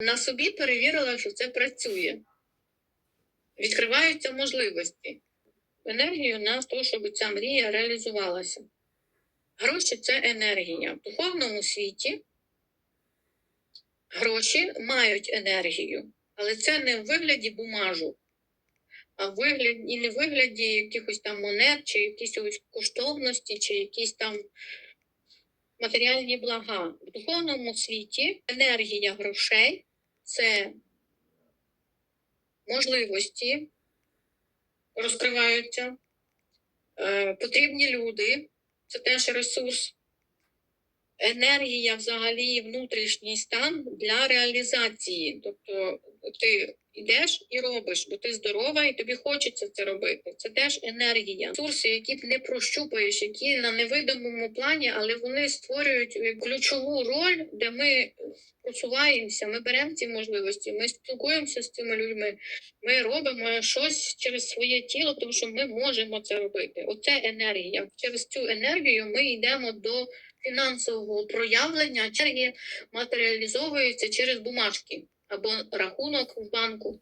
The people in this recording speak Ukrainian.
На собі перевірила, що це працює. Відкриваються можливості. Енергію на те, щоб ця мрія реалізувалася. Гроші це енергія. В духовному світі гроші мають енергію, але це не в вигляді бумажу, а в вигляді, і не в вигляді якихось там монет, чи якісь коштовності, чи якісь там матеріальні блага. В духовному світі енергія грошей це можливості розкриваються, е, потрібні люди, це теж ресурс. Енергія, взагалі, внутрішній стан для реалізації. Тобто ти йдеш і робиш, бо ти здорова і тобі хочеться це робити. Це теж енергія. Ресурси, які ти не прощупаєш, які на невидимому плані, але вони створюють е, ключову роль, де ми просуваємося, ми беремо ці можливості, ми спілкуємося з цими людьми, ми робимо щось через своє тіло, тому що ми можемо це робити. Оце енергія. Через цю енергію ми йдемо до фінансового проявлення. Енергія матеріалізовується через бумажки або рахунок в банку.